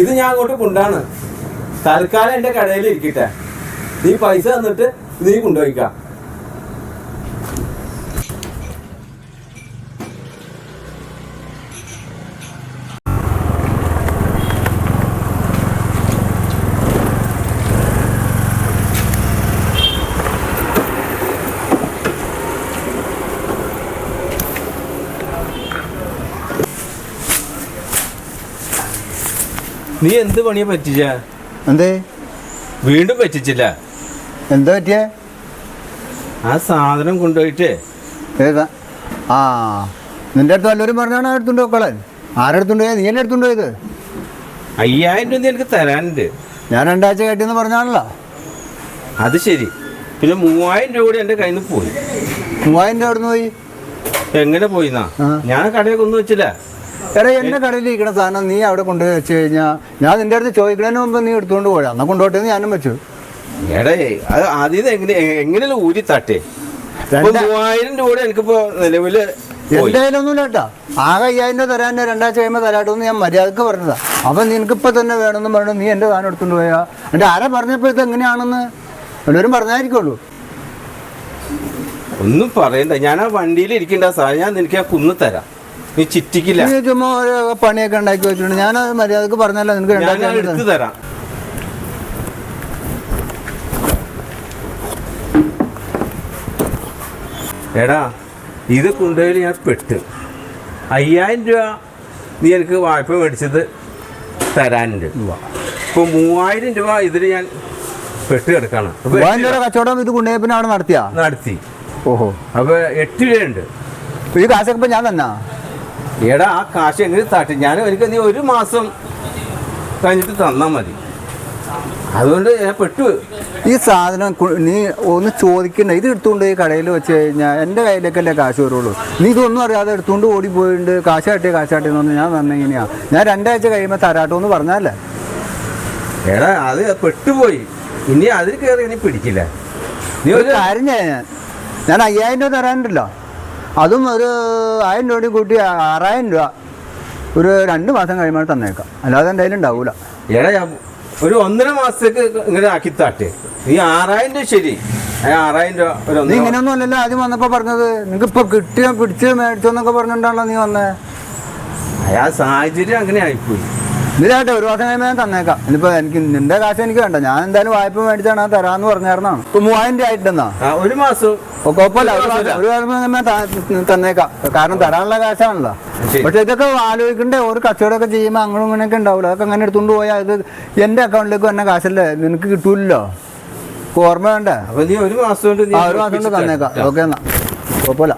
ഇത് ഞാൻ അങ്ങോട്ട് കൊണ്ടാണ് തൽക്കാലം എന്റെ കടയിൽ ഇരിക്കട്ടെ നീ പൈസ തന്നിട്ട് നീ കൊണ്ടുപോയിക്കാം. നീ എന്ത് പണിയാ പറ്റിച്ച? എന്തേ? വീണ്ടും പറ്റിച്ചില്ല. എന്താ പറ്റിയ? ആ സാധനം കൊണ്ടുപോയിട്ട്. ഏതാ ആ നിന്റെ അടുത്ത് വല്ലവരും പറഞ്ഞാണ് എടുത്തുണ്ടോ കളൻ ആരെടുത്തുണ്ടോ നീ എന്നെ എടുത്തുണ്ടോ ഇത് അയ്യായിരം രൂപ എനിക്ക് തരാനുണ്ട്. ഞാൻ രണ്ടാഴ്ച കേട്ടിന്ന് പറഞ്ഞാണല്ലോ. അത് ശരി. പിന്നെ മൂവായിരം രൂപ കൂടി എന്റെ കയ്യിൽ നിന്ന് പോയി. മൂവായിരം രൂപ അവിടുന്ന് പോയി? എങ്ങനെ പോയിന്നാ? ഞാൻ കടയൊക്കെ ഒന്നും വെച്ചില്ല. എടാ എന്നെ കടയിൽ ഇരിക്കുന്ന സാധനം നീ അവിടെ കൊണ്ടുപോയി വെച്ച് കഴിഞ്ഞാൽ ഞാൻ നിന്റെ അടുത്ത് ചോദിക്കുന്നതിന് മുമ്പ് നീ എടുത്തുകൊണ്ട് പോയാ എന്നാൽ കൊണ്ടുപോട്ടെ ഞാനും വെച്ചു. എടേ അത് ആദ്യം എങ്ങനെ എങ്ങനെയല്ല ഊരി തട്ടേ? മൂവായിരം രൂപ എനിക്കിപ്പോ നിലവിൽ എന്തായാലും ഒന്നും ആകെ അയ്യായിരം രൂപ തരാൻ രണ്ടാഴ്ച കഴിയുമ്പോൾ തരാട്ടെന്ന് ഞാൻ മര്യാദയ്ക്ക് പറഞ്ഞതാ. അപ്പം നിനക്കിപ്പോൾ തന്നെ വേണമെന്ന് പറഞ്ഞു നീ എന്റെ സാധനം എടുത്തുകൊണ്ട് പോയാ? എന്റെ ആരാ പറഞ്ഞപ്പോൾ ഇത് എങ്ങനെയാണെന്ന്? എല്ലാവരും പറഞ്ഞായിരിക്കുള്ളൂ. ഒന്നും പറയണ്ട. ഞാൻ ആ വണ്ടിയിൽ ഇരിക്കേണ്ട സാധനം. ഞാൻ നിനക്ക് ആ കുന്ന് തരാം. നീ ചിറ്റിക്കില്ല. നീ ചുമ്മാ ഓരോ പണിയൊക്കെ ഉണ്ടാക്കി വെച്ചിട്ടുണ്ട്. ഞാൻ മര്യാദയ്ക്ക് പറഞ്ഞല്ലോ നിനക്ക് ഞാൻ തരാം. എടാ ഇത് കൊണ്ടുപോയി ഞാൻ പെട്ട്. അയ്യായിരം രൂപ നീ എനിക്ക് വായ്പ മേടിച്ചത് തരാനുണ്ട്. ഇപ്പോൾ മൂവായിരം രൂപ ഇതിൽ ഞാൻ പെട്ട് കിടക്കാണ്. അപ്പൊ മൂവായിരം രൂപ കച്ചവടം ഇത് കൊണ്ടുപോയപ്പിന്നെ അവിടെ നടത്തിയാ? നടത്തി. ഓഹോ. അപ്പോൾ എട്ട് രൂപയുണ്ട്. ഈ കാശൊക്കെ ഇപ്പൊ ഞാൻ തന്നാ? എടാ ആ കാശ് എങ്ങനെ തട്ടി? ഞാൻ എനിക്ക് നീ ഒരു മാസം കഴിഞ്ഞിട്ട് തന്നാൽ മതി. അതുകൊണ്ട് ഞാൻ പെട്ടു. ഈ സാധനം നീ ഒന്ന് ചോദിക്കണ്ട. ഇത് എടുത്തുകൊണ്ട് ഈ കടയിൽ വെച്ച് കഴിഞ്ഞാൽ എന്റെ കയ്യിലേക്കല്ലേ കാശ് വരുള്ളൂ. നീ ഇതൊന്നും അറിയാതെ എടുത്തുകൊണ്ട് ഓടി പോയിട്ടുണ്ട് കാശ് കാട്ടിയ കാശ് കാട്ടിയ എന്ന് പറഞ്ഞാൽ ഞാൻ തന്നെ ഇങ്ങനെയാ ഞാൻ രണ്ടാഴ്ച കഴിയുമ്പോൾ തരാട്ടോ എന്ന് പറഞ്ഞാലേ എടാ അത് പെട്ടുപോയി. ഇനി അതിൽ കയറി ഇനി പിടിക്കില്ല. നീ ഒരു ഒരു കാര്യം ഞാൻ. ഞാൻ അയ്യായിരം രൂപ തരാനുണ്ടല്ലോ. അതും ഒരു ആയിരം രൂപയും കൂടി കൂട്ടി ആറായിരം രൂപ. ഒരു രണ്ട് മാസം കഴിയുമ്പോൾ തന്നേക്കാം. അല്ലാതെ കയ്യിൽ ഉണ്ടാവൂല. എടാ ഒരു ഒന്നര മാസത്തേക്ക് ഇങ്ങനെ ആക്കി താട്ടെ. നീ ആറായിരം രൂപ ശരി. ആറായിരം രൂപ നീ ഇങ്ങനെ ഇങ്ങനെയൊന്നും അല്ലല്ലോ ആദ്യം വന്നപ്പോൾ പറഞ്ഞത്. നിങ്ങൾക്ക് ഇപ്പോൾ കിട്ടിയോ പിടിച്ച് മേടിച്ചോ എന്നൊക്കെ പറഞ്ഞിട്ടാണല്ലോ നീ വന്നേ. ആ സാഹചര്യം അങ്ങനെ ആയിപ്പോയി ഇതിലാട്ടെ ഒരു വർഷം കഴിയുമ്പോൾ ഞാൻ തന്നേക്കാം. ഇനിയിപ്പോ എനിക്ക് നിന്റെ കാശ് എനിക്ക് വേണ്ട. ഞാൻ എന്തായാലും വായ്പ മേടിച്ചാണ് ആ തരാന്ന് പറഞ്ഞായിരുന്നാണ്. ഇപ്പൊ മൂവായിരം രൂപ ആയിട്ടെന്നാ ആ ഒരു മാസം. കുഴപ്പമില്ല. ഒരു വർഷം തന്നേക്കാം. കാരണം തരാനുള്ള കാശാണല്ലോ. പക്ഷെ ഇതൊക്കെ ആലോചിക്കണ്ടേ? ഒരു കച്ചവടമൊക്കെ ചെയ്യുമ്പോൾ അങ്ങനെ ഇങ്ങനെയൊക്കെ ഉണ്ടാവില്ല അതൊക്കെ അങ്ങനെ എടുത്തുകൊണ്ട് പോയാൽ ഇത് എന്റെ അക്കൗണ്ടിലേക്ക് തന്നെ കാശല്ലേ? നിനക്ക് കിട്ടൂല്ലോ ഓർമ്മ വേണ്ടേ? ഒരു മാസം കൊണ്ട് തന്നേക്കാം. ഓക്കെ എന്നാ. കുഴപ്പമില്ല.